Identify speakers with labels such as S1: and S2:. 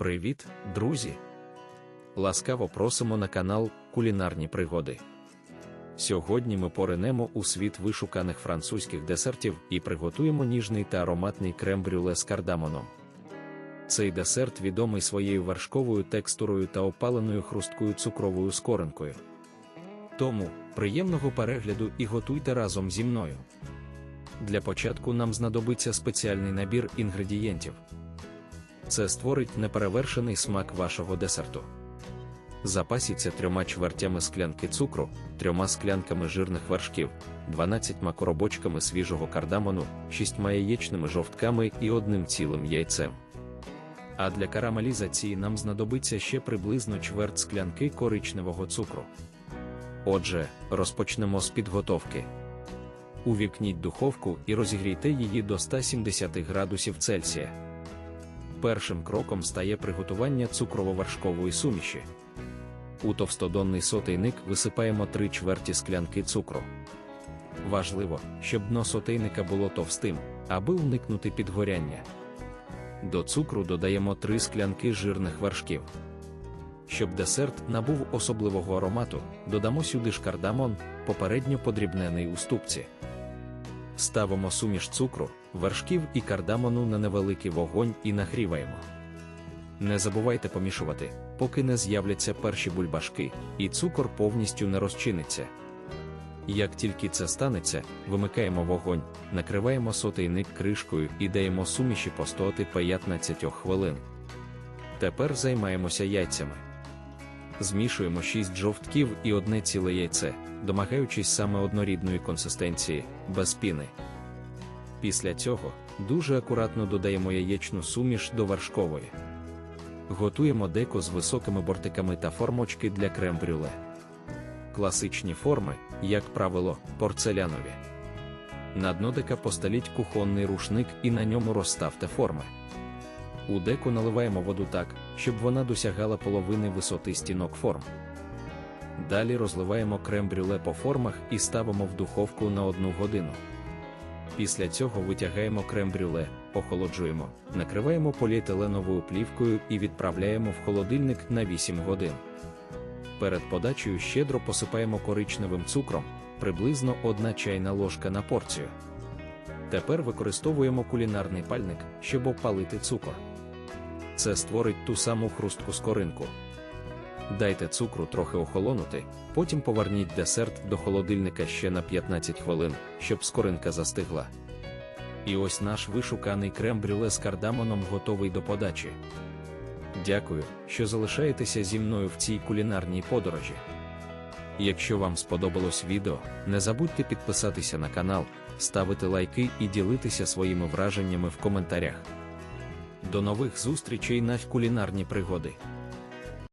S1: Привіт, друзі! Ласкаво просимо на канал Кулінарні пригоди. Сьогодні ми поринемо у світ вишуканих французьких десертів і приготуємо ніжний та ароматний крем-брюле з кардамоном. Цей десерт відомий своєю вершковою текстурою та опаленою хрусткою цукровою скоринкою. Тому приємного перегляду і готуйте разом зі мною. Для початку нам знадобиться спеціальний набір інгредієнтів. Це створить неперевершений смак вашого десерту. Запасіться трьома чвертями склянки цукру, трьома склянками жирних вершків, 12 коробочками свіжого кардамону, 6 яєчними жовтками і одним цілим яйцем. А для карамелізації нам знадобиться ще приблизно чверть склянки коричневого цукру. Отже, розпочнемо з підготовки. Увікніть духовку і розігрійте її до 170 градусів Цельсія. Першим кроком стає приготування цукрово-вершкової суміші. У товстодонний сотейник висипаємо 3 чверті склянки цукру. Важливо, щоб дно сотейника було товстим, аби уникнути підгоряння. До цукру додаємо 3 склянки жирних вершків. Щоб десерт набув особливого аромату, додамо сюди ж кардамон, попередньо подрібнений у ступці. Ставимо суміш цукру, вершків і кардамону на невеликий вогонь і нагріваємо. Не забувайте помішувати, поки не з'являться перші бульбашки, і цукор повністю не розчиниться. Як тільки це станеться, вимикаємо вогонь, накриваємо сотейник кришкою і даємо суміші постояти 15 хвилин. Тепер займаємося яйцями. Змішуємо 6 жовтків і одне ціле яйце, домагаючись саме однорідної консистенції, без піни. Після цього дуже акуратно додаємо яєчну суміш до вершкової. Готуємо деко з високими бортиками та формочки для крем-брюле. Класичні форми, як правило, порцелянові. На дно дека постеліть кухонний рушник і на ньому розставте форми. У деку наливаємо воду так, щоб вона досягала половини висоти стінок форм. Далі розливаємо крем-брюле по формах і ставимо в духовку на 1 годину. Після цього витягаємо крем-брюле, охолоджуємо, накриваємо поліетиленовою плівкою і відправляємо в холодильник на 8 годин. Перед подачею щедро посипаємо коричневим цукром, приблизно 1 чайна ложка на порцію. Тепер використовуємо кулінарний пальник, щоб опалити цукор. Це створить ту саму хрустку скоринку. Дайте цукру трохи охолонути, потім поверніть десерт до холодильника ще на 15 хвилин, щоб скоринка застигла. І ось наш вишуканий крем-брюле з кардамоном готовий до подачі. Дякую, що залишаєтеся зі мною в цій кулінарній подорожі. Якщо вам сподобалось відео, не забудьте підписатися на канал, ставити лайки і ділитися своїми враженнями в коментарях. До нових зустрічей на кулінарні пригоди!